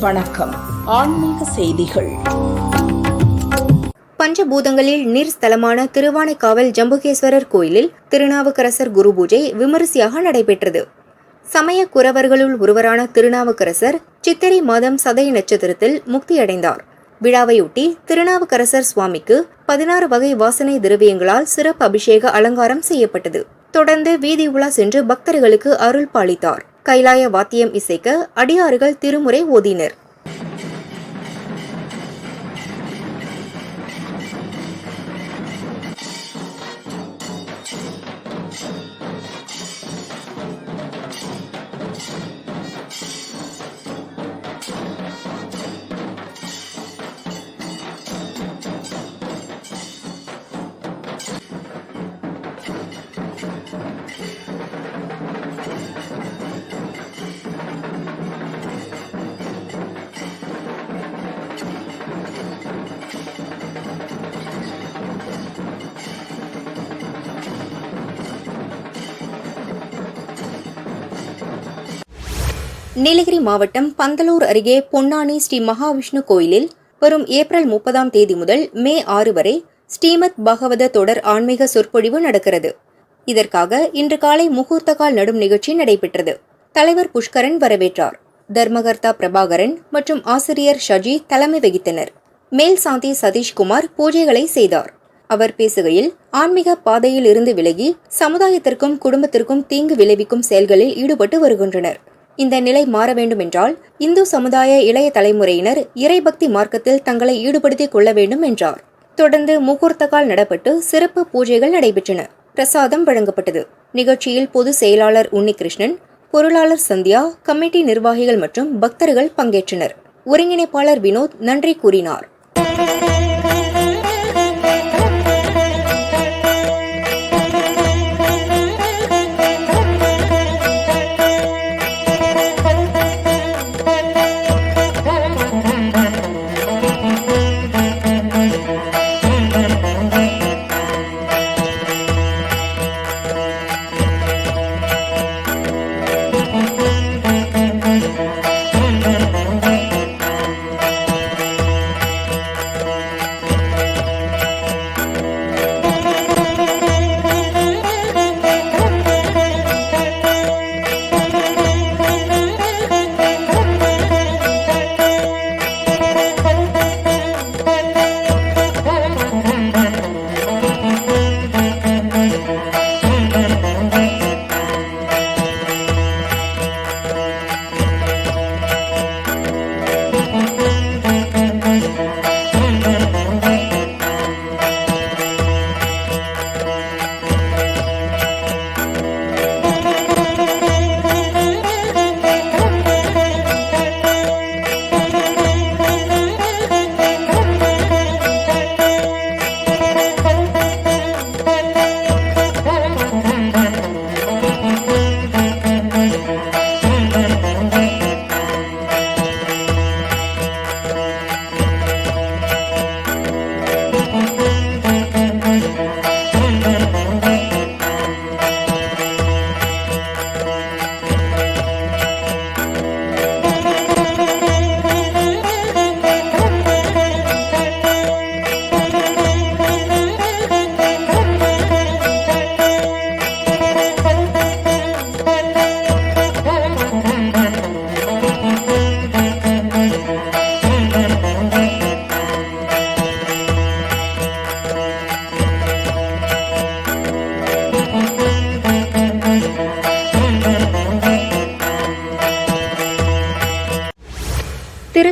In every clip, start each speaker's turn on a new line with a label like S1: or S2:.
S1: வணக்கம். ஆன்மீக செய்திகள்.
S2: பஞ்சபூதங்களில் நீர் ஸ்தலமான திருவானைக்காவல் ஜம்புகேஸ்வரர் கோயிலில் திருநாவுக்கரசர் குரு பூஜை விமரிசையாக நடைபெற்றது. சமய குரவர்களுள் ஒருவரான திருநாவுக்கரசர் சித்திரை மாதம் சதய நட்சத்திரத்தில் முக்தியடைந்தார். விழாவையொட்டி திருநாவுக்கரசர் சுவாமிக்கு பதினாறு வகை வாசனை திரவியங்களால் சிறப்பு அபிஷேக அலங்காரம் செய்யப்பட்டது. தொடர்ந்து வீதி உலா சென்று பக்தர்களுக்கு அருள் பாலித்தார். கைலாய வாத்தியம் இசைக்க அடியாறுகள் திருமுறை ஓதினர். நீலகிரி மாவட்டம் பந்தலூர் அருகே பொன்னானி ஸ்ரீ மகாவிஷ்ணு கோயிலில் வரும் ஏப்ரல் முப்பதாம் தேதி முதல் மே ஆறு வரை ஸ்ரீமத் பகவத தொடர் ஆன்மீக சொற்பொழிவு நடக்கிறது. இதற்காக இன்று காலை முகூர்த்தகால் நடும் நிகழ்ச்சி நடைபெற்றது. தலைவர் புஷ்கரன் வரவேற்றார். தர்மகர்த்தா பிரபாகரன் மற்றும் ஆசிரியர் ஷஜி தலைமை வகித்தனர். மேல் சாந்தி சதீஷ்குமார் பூஜைகளை செய்தார். அவர் பேசுகையில் ஆன்மீக பாதையில் இருந்து விலகி சமுதாயத்திற்கும் குடும்பத்திற்கும் தீங்கு விளைவிக்கும் செயல்களில் ஈடுபட்டு வருகின்றனர். இந்த நிலை மாற வேண்டுமென்றால் இந்து சமுதாய இளைய தலைமுறையினர் இறைபக்தி மார்க்கத்தில் தங்களை ஈடுபடுத்திக் கொள்ள வேண்டும் என்றார். தொடர்ந்து முகூர்த்தகால் நடப்பட்டு சிறப்பு பூஜைகள் நடைபெற்றன. பிரசாதம் வழங்கப்பட்டது. நிகழ்ச்சியில் பொதுச் செயலாளர் உன்னிகிருஷ்ணன் பொருளாளர் சந்தியா கமிட்டி நிர்வாகிகள் மற்றும் பக்தர்கள் பங்கேற்றனர். ஒருங்கிணைப்பாளர் வினோத் நன்றி கூறினார்.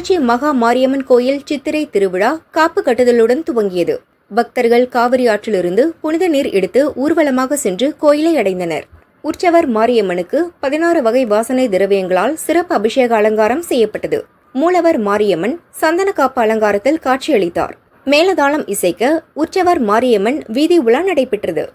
S2: திருச்சி மகா மாரியம்மன் கோயில் சித்திரை திருவிழா காப்பு கட்டுதலுடன் துவங்கியது. பக்தர்கள் காவிரி ஆற்றிலிருந்து புனித நீர் எடுத்து ஊர்வலமாக சென்று கோயிலை அடைந்தனர். உற்சவர் மாரியம்மனுக்கு பதினாறு வகை வாசனை திரவியங்களால் சிறப்பு அபிஷேக அலங்காரம் செய்யப்பட்டது. மூலவர் மாரியம்மன் சந்தன காப்பு அலங்காரத்தில் காட்சியளித்தார். மேலதாளம் இசைக்க உற்சவர் மாரியம்மன் வீதி உலா நடைபெற்றது.